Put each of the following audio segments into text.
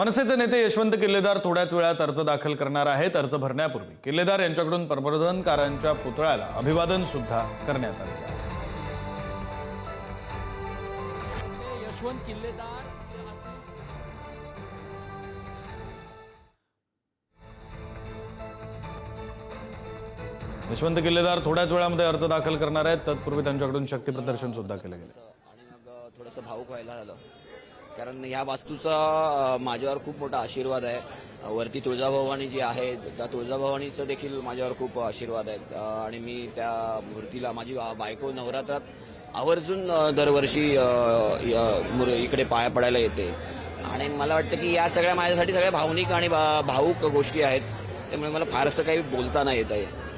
मनसेचे नेते यशवंत किल्लेदार थोड्याच वेळात अर्ज दाखल करणार आहेत. अर्ज भरण्यापूर्वी किल्लेदार यांच्याकडून प्रबोधनकारांच्या पुतळ्याला अभिवादन सुद्धा करण्यात आले. यशवंत किल्लेदार यशवंत किल्लेदार थोड्याच वेळामध्ये अर्ज दाखल करणार आहेत. तत्पूर्वी त्यांच्याकडून शक्ती प्रदर्शन सुद्धा केलं गेलं. आणि मग थोडंसं भाऊक व्हायला झालं. कारण या वास्तूचा माझ्यावर खूप मोठा आशीर्वाद आहे. वरती तुळजाभवानी जी आहे त्या तुळजाभवानीचं देखील माझ्यावर खूप आशीर्वाद आहेत. आणि मी त्या मूर्तीला माझी बायको नवरात्रात आवर्जून दरवर्षी य- इकडे पाया पडायला येते. आणि मला वाटतं की या सगळ्या माझ्यासाठी सगळ्या भावनिक आणि भावूक गोष्टी आहेत. त्यामुळे मला फारसं काही बोलता नाही येत आहे.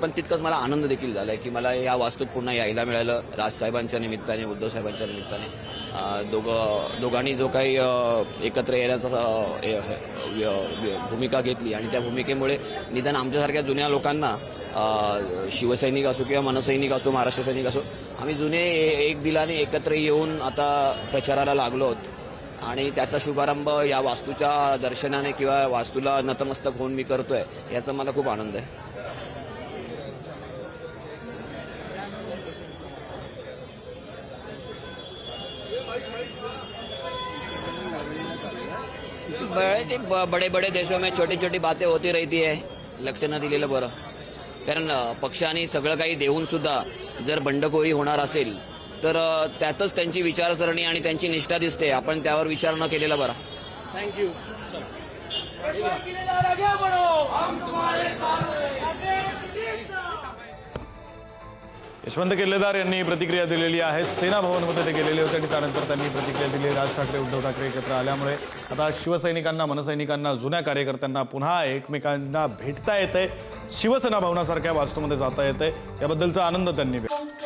पण तितकंच मला आनंद देखील आहे की मला या वास्तूत पुन्हा यायला मिळालं. राजसाहेबांच्या निमित्ताने उद्धव साहेबांच्या निमित्ताने. दोघं दोघांनी जो काही एकत्र येण्याचा भूमिका घेतली आणि त्या भूमिकेमुळे निदान आमच्यासारख्या जुन्या लोकांना शिवसैनिक असो किंवा मनसैनिक असो महाराष्ट्र सैनिक असो आम्ही जुने एक दिलाने एकत्र येऊन आता प्रचाराला लागलो आहोत. आणि त्याचा शुभारंभ या वास्तूच्या दर्शनाने किंवा वास्तूला नतमस्तक होऊन मी करतोय याचा मला खूप आनंद आहे. बड़े बड़े बड़े देशों में छोटी छोटी बातें होती रहती है। लक्ष न दिलेलं बरं। कारण पक्षाने सगळं काही देऊन सुद्धा जर बंडखोरी होणार असेल तर त्यातच त्यांची विचारसरणी आणि त्यांची निष्ठा दिसते. आपण त्यावर विचार न केलेला बरा. थँक्यू यशवंत किल्लेदार यांनी प्रतिक्रिया दिलेली आहे. सेना भवनमध्ये ते गेलेले होते आणि त्यानंतर त्यांनी प्रतिक्रिया दिली. राज ठाकरे उद्धव ठाकरे एकत्र आल्यामुळे आता शिवसैनिकांना मनसैनिकांना जुन्या कार्यकर्त्यांना पुन्हा एकमेकांना भेटता येतंय. शिवसेना भवनासारख्या वास्तूमध्ये जाता येतंय. याबद्दलचा आनंद त्यांनी व्यक्त